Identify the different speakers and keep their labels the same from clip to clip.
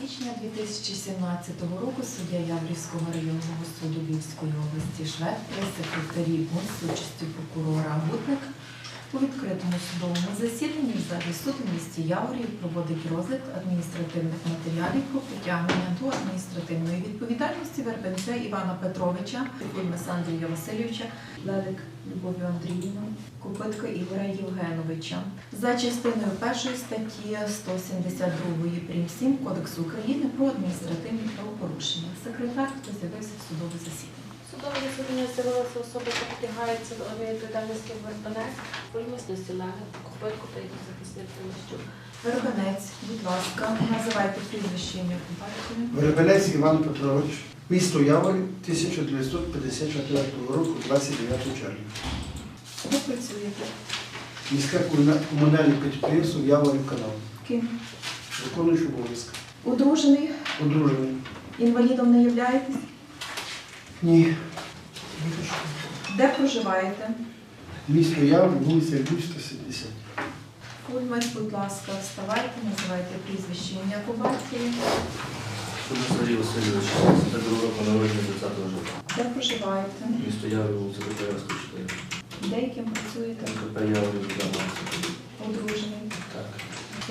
Speaker 1: січня 2017 року суддя Яврівського районного суду Львівської області Швед при секретарі ГУН з прокурора Гутник у відкритому судовому засіданні в залі суду в місті Яворів проводить розгляд адміністративних матеріалів про притягнення до адміністративної відповідальності Вербенця Івана Петровича, Андрія Васильовича, Лелик Любові Андріївну, Купитко Ігоря Євгеновича за частиною першої статті 172 прим. 7 Кодексу України про адміністративні правопорушення. Секретар, хто з'явився в судове засідання.
Speaker 2: Судове засідання з'явилася особа, яка притягається до відповідальності Вербанець, по відмісності Леги, Копитку та їх захисник Тимощук.
Speaker 1: Вербенець, будь ласка, називайте прізвище ім'я по батькові.
Speaker 3: Іван Петрович, місто Яворів, 1954 року, 29 червня.
Speaker 1: Ви працюєте?
Speaker 3: Міське комуна- комунальне підприємство Яворів канал.
Speaker 1: Ким?
Speaker 3: Виконуючий обов'язки.
Speaker 1: Одружений?
Speaker 3: Одружений.
Speaker 1: Інвалідом не являєтесь?
Speaker 3: Ні.
Speaker 1: Де проживаєте?
Speaker 3: Місто Яворів, вулиця Львівська, 70.
Speaker 1: Фульмець, будь ласка, вставайте, називайте прізвище ім'я по батькові.
Speaker 4: Суду Сергій Васильович, це друга року народження 20 жовтня.
Speaker 1: Де проживаєте?
Speaker 4: Місто Яврів, вулиця Докторівська, 4.
Speaker 1: Де яким працюєте?
Speaker 4: МКП Яврів, Жуданівська.
Speaker 1: Одружений.
Speaker 4: Так.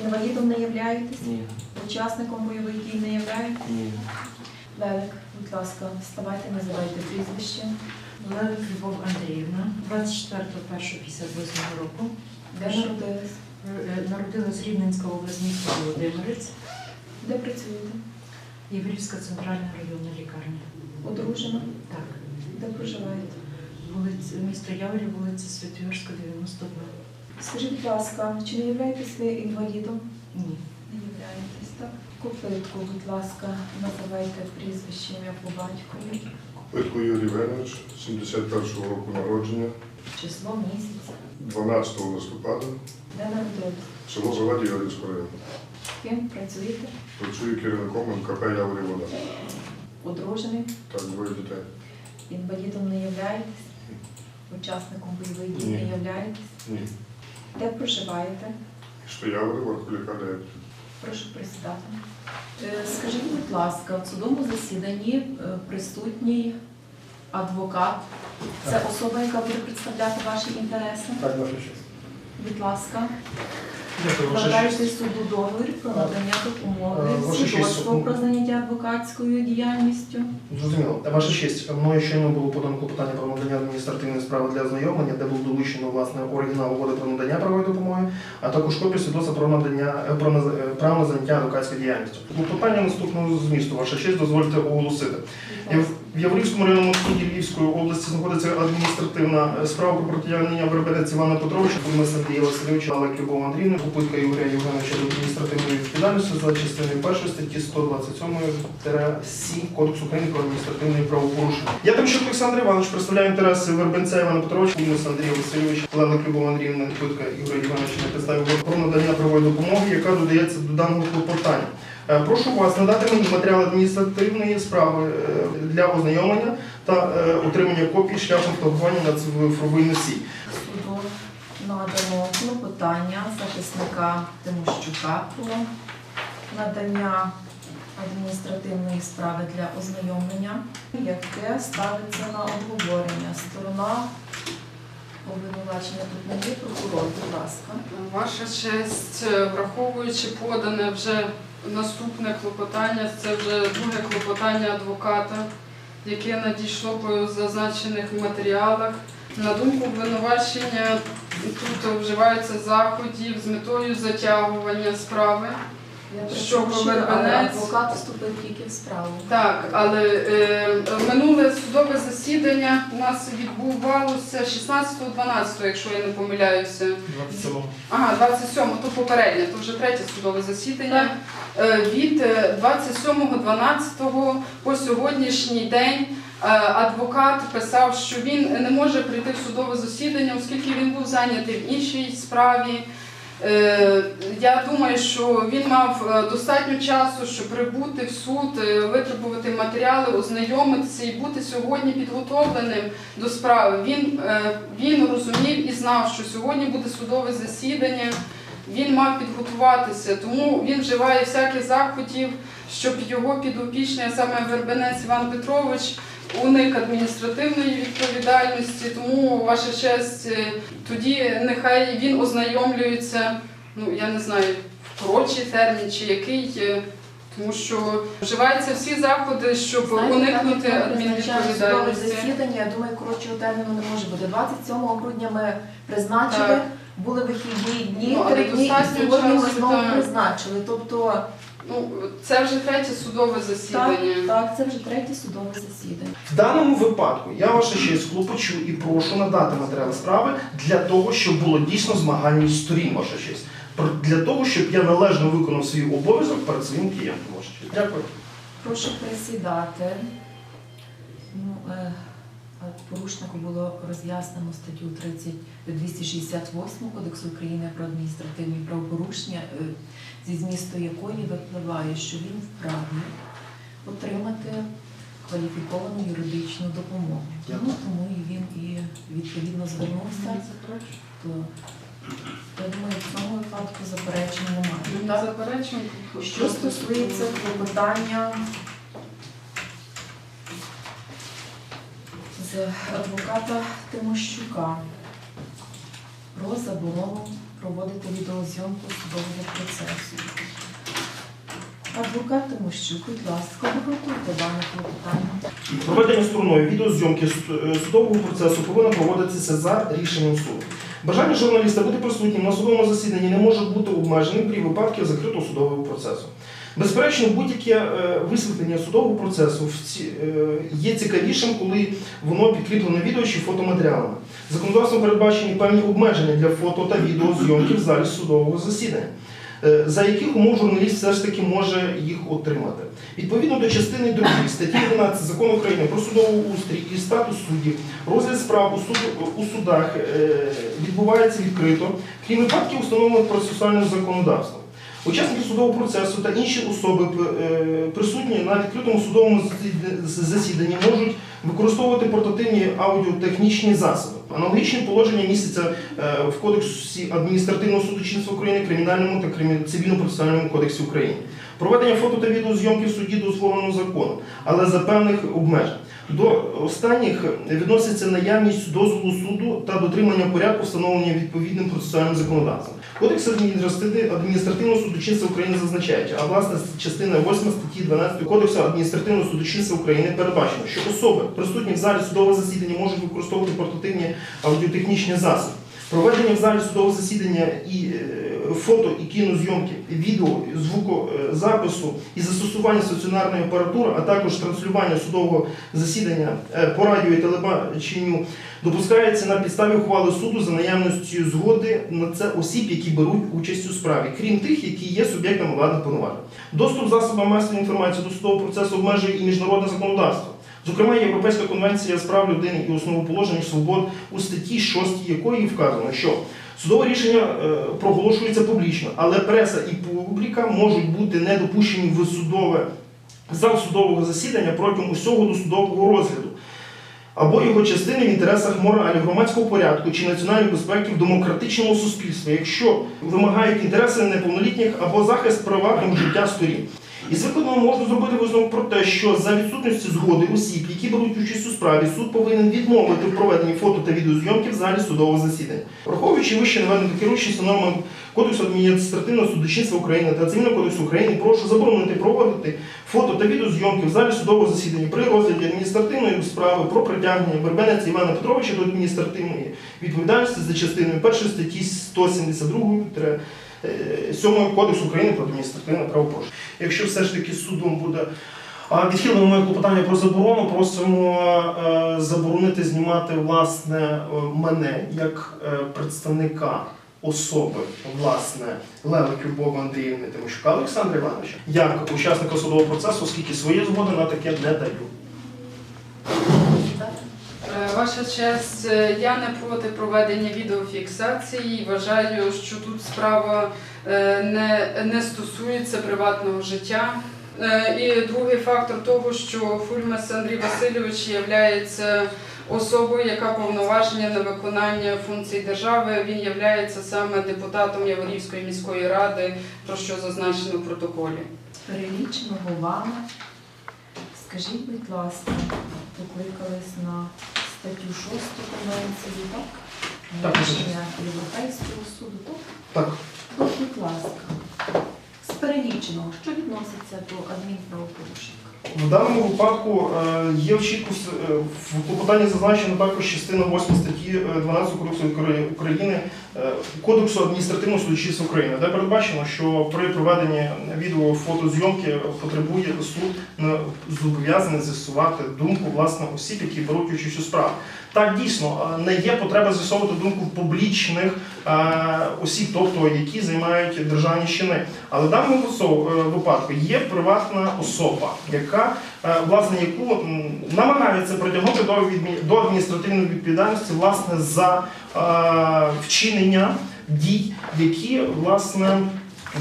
Speaker 1: Інвалідом не являєтесь?
Speaker 4: Ні.
Speaker 1: Учасником бойових дій не являєтесь?
Speaker 4: Ні.
Speaker 1: Лелик, будь ласка, вставайте, називайте прізвище.
Speaker 5: Левик Любов Андріївна, 24.01.58 року.
Speaker 1: Де народились?
Speaker 5: Е, Народилась Рівненська область, місто Володимирець,
Speaker 1: Де працюєте?
Speaker 5: Єврівська центральна районна лікарня.
Speaker 1: Одружена?
Speaker 5: Так,
Speaker 1: Де проживаєте?
Speaker 5: вулиця, місто Яворі, вулиця Святоярська, 92.
Speaker 1: Скажіть, будь ласка, чи не являєтесь ви інвалідом?
Speaker 5: Ні.
Speaker 1: Копитку, будь ласка, називайте прізвище ім'я по батькові.
Speaker 6: Питко Юрій Іванович, 71-го року народження,
Speaker 1: Число місяць.
Speaker 6: 12 листопада,
Speaker 1: Де народились?
Speaker 6: село Заваді Яринського району.
Speaker 1: Ким працюєте?
Speaker 6: Працюю керівником МКП Яворі Вода.
Speaker 1: Одружений?
Speaker 6: Так, двоє дітей.
Speaker 1: Інвалідом не являєтесь? Учасником бойових дій не являєтесь?
Speaker 6: Ні.
Speaker 1: Де проживаєте?
Speaker 6: Місто Яворі, Вархоліка 9.
Speaker 1: Прошу присідати. Е, Скажіть, будь ласка, в судовому засіданні е, присутній адвокат. Це особа, яка буде представляти ваші інтереси.
Speaker 3: Так, ваша честь.
Speaker 1: Будь ласка,
Speaker 3: Честь.
Speaker 1: суду договір про надання допомоги,
Speaker 7: Е,
Speaker 1: свідоцтво
Speaker 7: ну-
Speaker 1: про заняття адвокатською діяльністю.
Speaker 7: Зрозуміло. Ваша честь, мною щойно було подано клопотання про надання адміністративної справи для ознайомлення, де було долучено власне оригінал угоди про надання правової допомоги, а також копію свідоцтва про надання е, про е, право на заняття адвокатською діяльністю. Клопотання наступного змісту. Ваша честь, дозвольте оголосити. В в Яворівському районному суді Львівської області знаходиться адміністративна е, справа про протияння Вербенець Івана Петровича, Фурмес Андрія Васильовича, Алек Любов Андрійовна, Купитка Ігоря Євгеновича до адміністративної відповідальності за частиною першої статті 127-7 Кодексу України про адміністративні правопорушення. Я Тимчук Олександр Іванович представляю інтереси Вербенця Івана Петровича, Фурмес Андрія Васильовича, Лелек Любов Андріївна, Купитка Ігоря Євгеновича на підставі про надання правової допомоги, яка додається до даного клопотання. Е, Прошу вас надати мені матеріал адміністративної справи е, для ознайомлення та е, отримання копій шляхом вторгування на цифровий носій.
Speaker 1: Суду надано клопотання захисника Тимощука про надання адміністративної справи для ознайомлення, яке ставиться на обговорення. Сторона обвинувачення тут не є прокурор, будь ласка.
Speaker 8: Ваша честь, е, враховуючи подане вже наступне клопотання, це вже друге клопотання адвоката, яке надійшло по зазначених матеріалах. На думку обвинувачення, тут вживаються заходів з метою затягування справи. Що
Speaker 1: але адвокат вступив тільки в справу.
Speaker 8: Так, але е, минуле судове засідання у нас відбувалося 16.12, якщо я не помиляюся. Ага, 27, то попереднє, то вже третє судове засідання. Е, Від е, 27.12 по сьогоднішній день е, адвокат писав, що він не може прийти в судове засідання, оскільки він був зайнятий в іншій справі. Е, Я думаю, що він мав е, достатньо часу, щоб прибути в суд, е, витребувати матеріали, ознайомитися і бути сьогодні підготовленим до справи. Він, він розумів і знав, що сьогодні буде судове засідання. Він мав підготуватися, тому він вживає всяких заходів щоб його підопічний, саме Вербенець Іван Петрович, уник адміністративної відповідальності. Тому, ваша честь, е, тоді нехай він ознайомлюється, ну я не знаю, в коротший термін чи який. е, Тому що вживаються всі заходи, щоб
Speaker 1: Знаєте,
Speaker 8: уникнути адмінвідповідальності.
Speaker 1: засідання, я думаю, коротшого терміну не може бути. 27 грудня ми призначили,
Speaker 8: Так.
Speaker 1: були вихідні дні,
Speaker 8: Ну,
Speaker 1: три дні, і сьогодні ми знову
Speaker 8: так.
Speaker 1: призначили. Тобто,
Speaker 8: Ну, це вже третє судове засідання.
Speaker 1: так, це вже третє судове засідання.
Speaker 7: В даному випадку я ваша честь клопочу і прошу надати матеріали справи для того, щоб було дійсно змагальність сторін, ваша честь. Для того, щоб я належно виконав свій обов'язок перед своїм клієнтом, ваша честь. Дякую.
Speaker 1: Прошу присідати. Ну, е, порушнику було роз'яснено статтю 30 268 Кодексу України про адміністративні правопорушення, е, зі змісту якої випливає, що він вправі отримати кваліфіковану юридичну допомогу. Ну, тому і він і відповідно звернувся. То я думаю, в цьому випадку заперечень немає.
Speaker 8: Не
Speaker 1: Так? Що стосується клопотання з адвоката Тимощука про заборону проводити відеозйомку судового процесу. Адвокат Тимощук, будь ласка, обґрунтуйте дане клопотання.
Speaker 7: Проведення стороною відеозйомки е, судового процесу повинно проводитися за рішенням суду. Бажання журналіста бути присутнім на судовому засіданні не може бути обмеженим при випадку закритого судового процесу. Безперечно, будь-яке е, висвітлення судового процесу е, є цікавішим, коли воно підкріплено відео чи фотоматеріалами. Законодавством передбачені певні обмеження для фото та відеозйомки в залі судового засідання. е, За яких умов журналіст все ж таки може їх отримати. Відповідно до частини 2 статті 11 закону України про судовий устрій і статус суддів, розгляд справ у, суд- у судах відбувається відкрито, крім випадків, установлених процесуальним законодавством. Учасники судового процесу та інші особи е, присутні на відкритому судовому засіданні можуть використовувати портативні аудіотехнічні засоби. Аналогічні положення містяться е, в Кодексі адміністративного судочинства України, Кримінальному та цивільно-процесуальному кодексі України. Проведення фото та відеозйомки в суді дозволено законом, але за певних обмежень. До останніх відноситься наявність дозволу суду та дотримання порядку встановлення відповідним процесуальним законодавством. Кодекс адміністративного судочинства України зазначає, а власне частина 8 статті 12 Кодексу адміністративного судочинства України передбачено, що особи, присутні в залі судового засідання, можуть використовувати портативні аудіотехнічні засоби. Проведення в залі судового засідання і е, фото і кінозйомки, відео, звукозапису і застосування стаціонарної апаратури, а також транслювання судового засідання е, по радіо і телебаченню допускається на підставі ухвали суду за наявністю згоди на це осіб, які беруть участь у справі, крім тих, які є суб'єктами владних повноважень. Доступ засобам масової інформації до судового процесу обмежує і міжнародне законодавство. Зокрема, Європейська конвенція з прав людини і основоположень свобод у статті 6 якої вказано, що судове рішення е, проголошується публічно, але преса і публіка можуть бути не допущені в судове зал судового засідання протягом усього досудового розгляду або його частини в інтересах моралі, громадського порядку чи національної безпеки в демократичному суспільстві, якщо вимагають інтереси неповнолітніх або захист приватного життя сторін. Із викладного можна зробити висновок про те, що за відсутності згоди осіб, які беруть участь у справі, суд повинен відмовити в проведенні фото та відеозйомки в залі судового засідання. Враховуючи вище наведені керуючися нормами Кодексу адміністративного судочинства України та Цивільного кодексу України, прошу заборонити проводити фото та відеозйомки в залі судового засідання при розгляді адміністративної справи про притягнення Вербенець Івана Петровича до адміністративної відповідальності за частиною 1 статті 172 7 Кодексу України про адміністративне правопорушення. Якщо все ж таки судом буде відхилено моє клопотання про заборону, просимо е, заборонити знімати власне е, мене як е, представника особи, власне, Лелик Любов Андріївни Тимощука Олександра Івановича, як учасника судового процесу, оскільки свої згоди на таке не даю.
Speaker 8: Е, Ваша честь, е, я не проти проведення відеофіксації. Вважаю, що тут справа е, не, не стосується приватного життя. І другий фактор того, що Фульмес Андрій Васильович є особою, яка повноваження на виконання функцій держави. Він є саме депутатом Яворівської міської ради, про що зазначено в протоколі.
Speaker 1: переліченого вами. Скажіть, будь ласка, покликались на статтю 6 Конвенції, так?
Speaker 7: Так,
Speaker 1: Рішення Європейського суду, так?
Speaker 7: Так,
Speaker 1: Будь ласка, з переліченого, що відноситься до адмінправопорушень?
Speaker 7: В даному випадку е, є в е, в клопотанні зазначено також частина 8 статті е, 12 Кодексу України е, Кодексу адміністративного судочинства України, де передбачено, що при проведенні відео-фотозйомки потребує суд зобов'язаний з'ясувати думку власне осіб, які беруть участь у справі. Так дійсно е, не є потреба з'ясовувати думку публічних е, осіб, тобто які займають державні чини. Але в даному е, випадку є приватна особа, яка е, власне яку м, намагається притягнути до до адміністративної відповідальності власне за е, вчинення дій, які власне.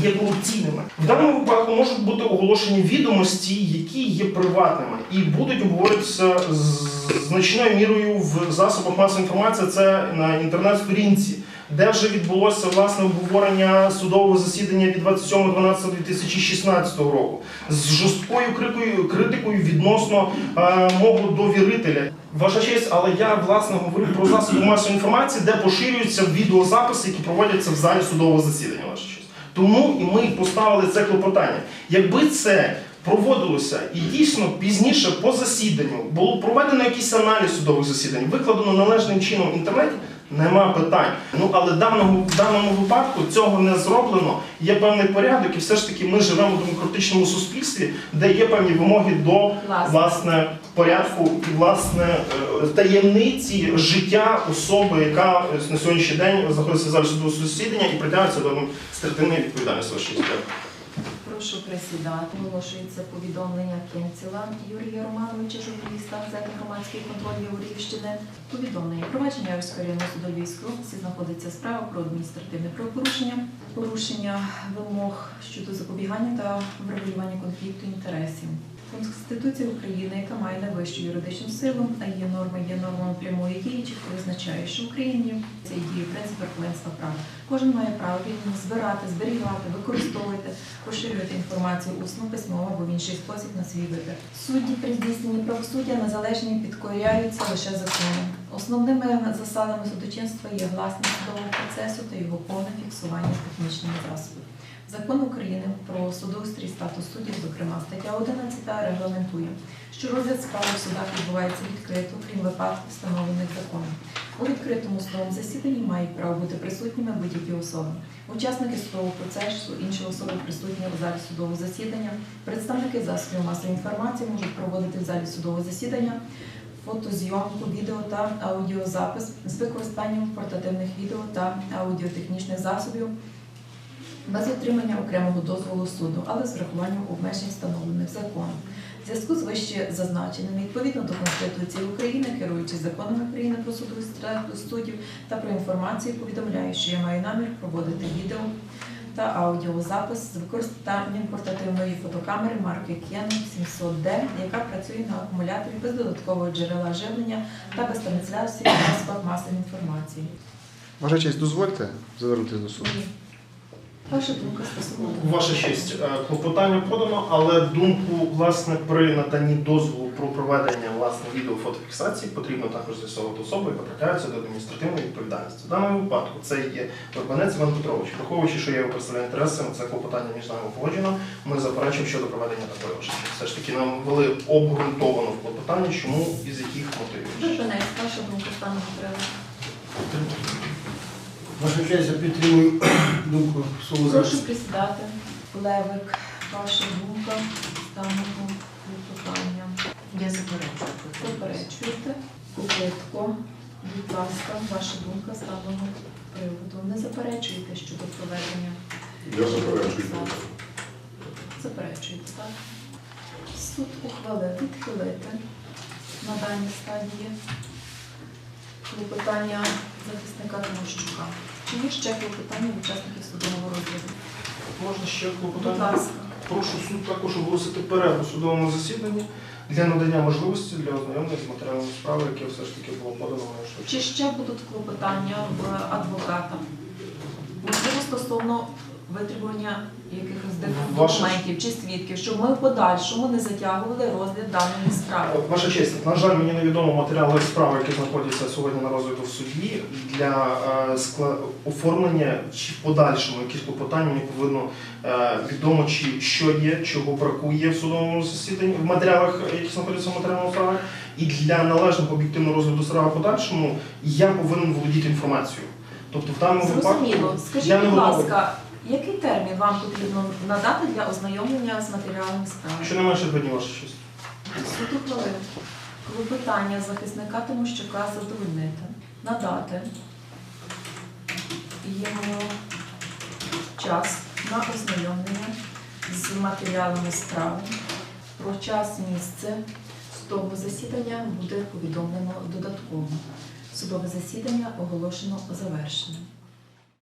Speaker 7: Є корупційними в даному випадку можуть бути оголошені відомості, які є приватними, і будуть обговорюватися з значною мірою в засобах масової інформації. Це на інтернет-сторінці, де вже відбулося власне обговорення судового засідання від 27.12.2016 року з жорсткою крикою, критикою відносно е, мого довірителя. Ваша честь, але я власне говорю про засоби масової інформації, де поширюються відеозаписи, які проводяться в залі судового засідання. Ваша честь. Тому і ми поставили це клопотання. Якби це проводилося і дійсно пізніше по засіданню було проведено якийсь аналіз судових засідань, викладено належним чином в інтернеті, нема питань. Ну але в даному, в даному випадку цього не зроблено. Є певний порядок, і все ж таки ми живемо в демократичному суспільстві, де є певні вимоги до
Speaker 1: Власне.
Speaker 7: порядку і власне е, таємниці життя особи, яка е, на сьогоднішній день знаходиться залі судового засідання і притягується до адміністративної відповідальності.
Speaker 1: Прошу присідати. Оголошується повідомлення Кенціла Юрія Романовича, журналіста газети «Громадський контроль Яворівщини». Повідомлення. Провадження районного суду Львівської знаходиться справа про адміністративне правопорушення, порушення вимог щодо запобігання та врегулювання конфлікту інтересів. Конституція України, яка має найвищу юридичну силу, а її норми є нормами прямої дії, чітко визначає, що в Україні це діє принцип верховенства права. Кожен має право вільно збирати, зберігати, використовувати, поширювати інформацію усно, письмово або в інший спосіб на свій вибір. Судді при здійсненні правосуддя незалежні підкоряються лише законом. Основними засадами судочинства є гласність судового процесу та його повне фіксування технічними засобами. Закон України про судоустрій статус суддів, зокрема стаття 11 регламентує, що розгляд справи в судах відбувається відкрито, крім випадків, встановлених законом. У відкритому судовому засіданні мають право бути присутніми будь-які особи. Учасники судового процесу, інші особи присутні у залі судового засідання, представники засобів масової інформації можуть проводити в залі судового засідання фотозйомку, відео та аудіозапис з використанням портативних відео та аудіотехнічних засобів без отримання окремого дозволу суду, але з врахуванням обмежень, встановлених законом. В зв'язку з вище зазначеним, відповідно до Конституції України, керуючись законами України про і статус суддів та про інформацію, повідомляю, що я маю намір проводити відео та аудіозапис з використанням портативної фотокамери марки Canon 700D, яка працює на акумуляторі без додаткового джерела живлення та без трансляції в засобах масової інформації.
Speaker 6: Ваша честь, дозвольте звернутися до суду.
Speaker 1: Ваша думка стосовно?
Speaker 7: Ваша честь, е, клопотання подано, але думку власне при наданні дозволу про проведення власне відеофотофіксації потрібно також з'ясовувати особи, яка притягаються до адміністративної відповідальності. В даному випадку це є Вербанець Іван Петрович. Враховуючи, що я його представляю інтереси, це клопотання між нами погоджено. Ми заперечуємо щодо проведення такої ваша. Все ж таки нам вели обґрунтовано в клопотанні, чому і з яких мотивів.
Speaker 1: Вербенець, ваша думка станом приводу?
Speaker 3: Ваша честь, я підтримую думку суду
Speaker 1: Прошу присідати. Левик, ваша думка станом питання.
Speaker 5: Я заперечую.
Speaker 1: Заперечуєте? Купитко, будь ласка, ваша думка даного приводу. Не заперечуєте щодо проведення?
Speaker 6: Я заперечую.
Speaker 1: Заперечуєте, так? Суд ухвалив відхилити на даній стадії клопотання захисника Тимощука. Чи є ще клопотання учасників судового розгляду?
Speaker 7: Можна ще
Speaker 1: Будь
Speaker 7: клопотання?
Speaker 1: ласка.
Speaker 7: Прошу суд також оголосити перерву в судовому засіданні для надання можливості для ознайомлення з матеріалами справи, яке все ж таки було подано на
Speaker 1: Чи ще будуть клопотання в адвоката? Можливо, стосовно витребування якихось документів чи свідків, щоб ми в подальшому не затягували розгляд даної справи.
Speaker 7: Ваша честь, на жаль, мені невідомо матеріали справи, які знаходяться сьогодні на розгляду в суді. Для е, скла- оформлення чи в подальшому якісь клопотання мені повинно е, відомо, чи що є, чого бракує в судовому засіданні в матеріалах, які знаходяться в матеріалах справи. І для належного об'єктивного розгляду справи в подальшому я повинен володіти інформацією. Тобто в даному
Speaker 1: Зрозуміло.
Speaker 7: випадку
Speaker 1: Скажіть, будь ласка, який термін вам потрібно надати для ознайомлення з матеріалами справи?
Speaker 7: Що не менше два дні, ваша честь.
Speaker 1: Суд ухвалив клопотання захисника Тимощука задовольнити, надати йому час на ознайомлення з матеріалами справи. Про час місце судового засідання буде повідомлено додатково. Судове засідання оголошено завершеним.